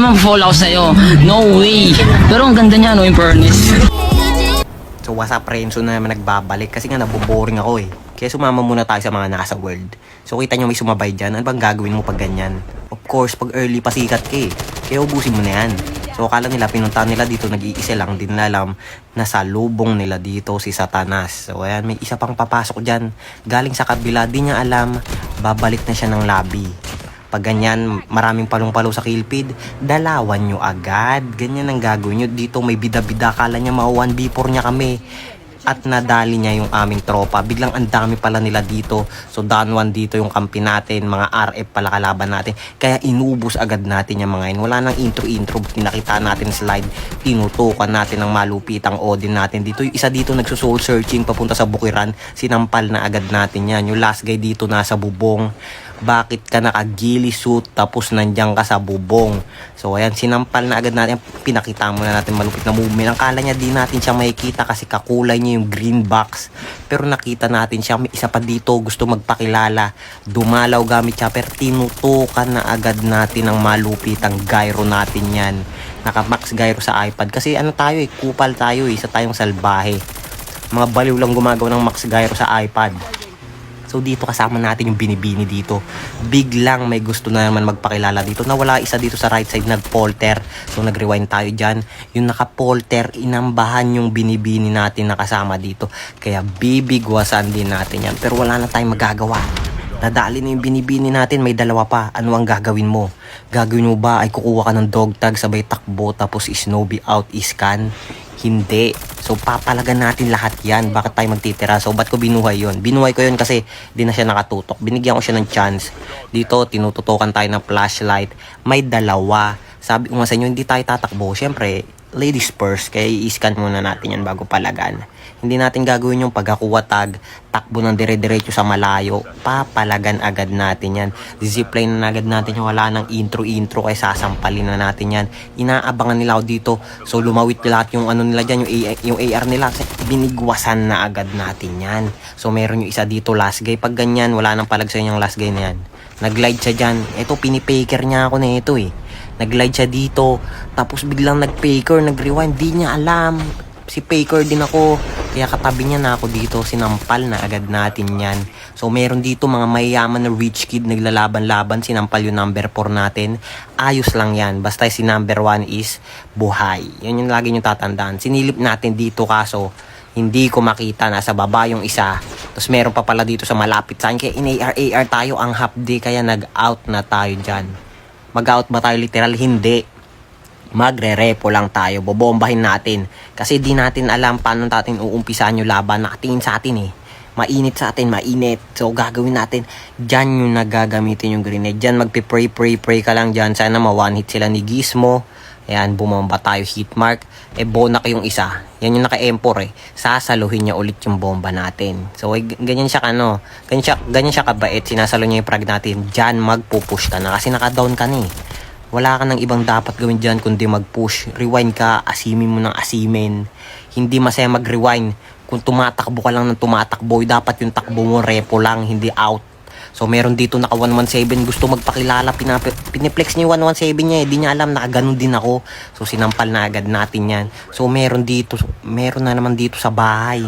ma-fall ako sa'yo. No way. Pero ang ganda niya, no, in fairness. So what's up Renzo na naman nagbabalik kasi nga naboboring ako eh. Kaya sumama muna tayo sa mga nasa world. So kita nyo may sumabay dyan, ano bang gagawin mo pag ganyan? Of course, pag early pasikat ka eh. Kaya ubusin mo na yan. So akala nila, pinunta nila dito, nag-iisa lang, din nila na sa lubong nila dito si Satanas. So ayan, may isa pang papasok dyan. Galing sa kabila, di niya alam, babalik na siya ng lobby. Pag ganyan, maraming palong-palo sa kilpid, dalawan nyo agad. Ganyan ang gagawin nyo. Dito may bida-bida. Kala niya mga 1v4 niya kami. At nadali niya yung aming tropa. Biglang ang dami pala nila dito. So, down one dito yung kampi natin. Mga RF pala kalaban natin. Kaya inubos agad natin yung mga yun. Wala nang intro-intro. Pinakita natin slide. Tinutukan natin ang malupitang Odin natin dito. Yung isa dito nagsusoul searching papunta sa Bukiran. Sinampal na agad natin yan. Yung last guy dito nasa bubong bakit ka nakagili suit tapos nandiyan ka sa bubong. So ayan, sinampal na agad natin. Pinakita mo na natin malupit na movement. Ang kala niya di natin siya makikita kasi kakulay niya yung green box. Pero nakita natin siya. May isa pa dito gusto magpakilala. Dumalaw gamit siya pero tinutukan na agad natin ang malupitang gyro natin yan. Naka-max gyro sa iPad. Kasi ano tayo eh, kupal tayo eh. Isa tayong salbahe. Mga baliw lang gumagawa ng max gyro sa iPad. So dito kasama natin yung binibini dito. Biglang may gusto na naman magpakilala dito. Nawala isa dito sa right side nag-polter. So nag-rewind tayo dyan. Yung naka-polter, inambahan yung binibini natin na kasama dito. Kaya bibigwasan din natin yan. Pero wala na tayong magagawa. Nadali na yung binibini natin, may dalawa pa. Ano ang gagawin mo? Gagawin mo ba ay kukuha ka ng dog tag sabay takbo tapos snowbie out iscan? Hindi. So papalagan natin lahat yan. Bakit tayo magtitira? So ba't ko binuhay yon? Binuhay ko yon kasi di na siya nakatutok. Binigyan ko siya ng chance. Dito tinututukan tayo ng flashlight. May dalawa. Sabi ko nga sa inyo, hindi tayo tatakbo. Siyempre, ladies first. Kaya i-scan muna natin yan bago palagan. Hindi natin gagawin yung pagkakuha tag, takbo ng dire-diretso sa malayo. Papalagan agad natin yan. Zipline na agad natin yung wala ng intro-intro kaya sasampalin na natin yan. Inaabangan nila ako dito. So lumawit lahat yung ano nila dyan, yung, A- yung AR nila. Binigwasan na agad natin yan. So meron yung isa dito last guy. Pag ganyan, wala nang palag sa yung last guy na yan. Nag-glide siya dyan. Ito, pinipaker niya ako na ito eh. Nag-glide siya dito. Tapos biglang nag-paker, nag-rewind. Di niya alam. Si Paker din ako. Kaya katabi niya na ako dito. Sinampal na agad natin yan. So meron dito mga mayayaman na rich kid naglalaban-laban. Sinampal yung number 4 natin. Ayos lang yan. Basta si number 1 is buhay. Yan yung lagi nyo tatandaan. Sinilip natin dito kaso hindi ko makita nasa baba yung isa. Tapos meron pa pala dito sa malapit sa akin. Kaya in-AR-AR tayo ang half day. Kaya nag-out na tayo dyan. Mag-out ba tayo literal? Hindi magre-repo lang tayo, bobombahin natin. Kasi di natin alam paano natin uumpisahan yung laban, nakatingin sa atin eh. Mainit sa atin, mainit. So, gagawin natin, dyan yung nagagamitin yung grenade. Dyan, magpi-pray, pray, pray ka lang dyan. Sana ma-one hit sila ni Gizmo. Ayan, bumamba tayo, hit mark. Eh, bonak yung isa. Yan yung naka-M4 eh. Sasaluhin niya ulit yung bomba natin. So, eh, ganyan siya ano, ganyan siya, ganyan siya kabait. Sinasalo niya yung frag natin. Dyan, magpupush ka na. Kasi naka-down ka na eh. Wala ka nang ibang dapat gawin dyan kundi mag-push. Rewind ka, asimin mo ng asimin. Hindi masaya mag-rewind. Kung tumatakbo ka lang ng tumatakbo, dapat yung takbo mo repo lang, hindi out. So meron dito naka 117 gusto magpakilala pinap piniplex niya yung 117 niya eh. Di niya alam nakaganon din ako. So sinampal na agad natin yan. So meron dito meron na naman dito sa bahay.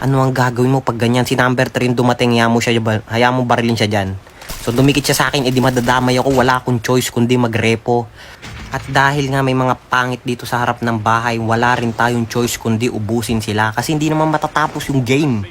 Ano ang gagawin mo pag ganyan? Si number 3 dumating, hayaan mo siya, hayaan mo barilin siya dyan. So dumikit siya sa akin, edi madadamay ako, wala akong choice kundi magrepo. At dahil nga may mga pangit dito sa harap ng bahay, wala rin tayong choice kundi ubusin sila kasi hindi naman matatapos yung game.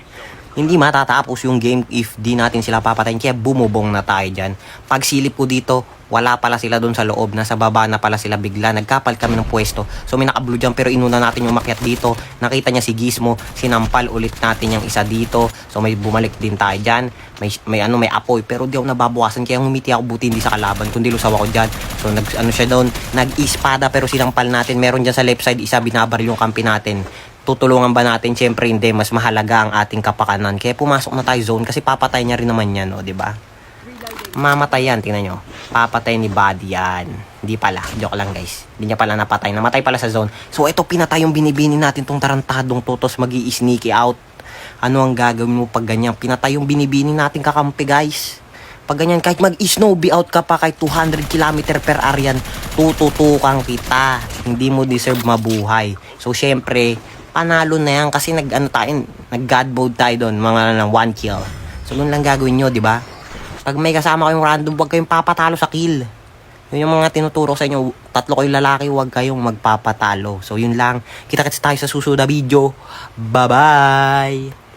Hindi matatapos yung game if di natin sila papatayin. Kaya bumubong na tayo dyan. Pag silip ko dito, wala pala sila doon sa loob. Nasa baba na pala sila bigla. Nagkapal kami ng pwesto. So may naka-blue dyan pero inuna natin yung makyat dito. Nakita niya si Gizmo. Sinampal ulit natin yung isa dito. So may bumalik din tayo dyan. May, may ano, may apoy. Pero di ako nababawasan. Kaya humiti ako buti hindi sa kalaban. Kundi lusaw ako dyan. So nag, ano siya doon. Nag-ispada pero sinampal natin. Meron dyan sa left side. Isa binabaril yung kampi natin tutulungan ba natin? Siyempre hindi, mas mahalaga ang ating kapakanan. Kaya pumasok na tayo zone kasi papatay niya rin naman yan, o, di ba? Mamatay yan, tingnan nyo. Papatay ni Buddy yan. Hindi pala, joke lang guys. Hindi niya pala napatay. Namatay pala sa zone. So ito, pinatay yung binibini natin tong tarantadong totos mag sneaky out. Ano ang gagawin mo pag ganyan? Pinatay yung binibini natin kakampi guys. Pag ganyan, kahit mag-snow be out ka pa kahit 200 km per hour yan, tututukan kita. Hindi mo deserve mabuhay. So, syempre, panalo na yan kasi nag, ano tayo, nag-god mode tayo doon, mga ng one kill. So, yun lang gagawin nyo, di ba? Pag may kasama kayong random, huwag kayong papatalo sa kill. Yun yung mga tinuturo sa inyo. Tatlo kayong lalaki, huwag kayong magpapatalo. So, yun lang. Kita-kits tayo sa susunod na video. Bye-bye!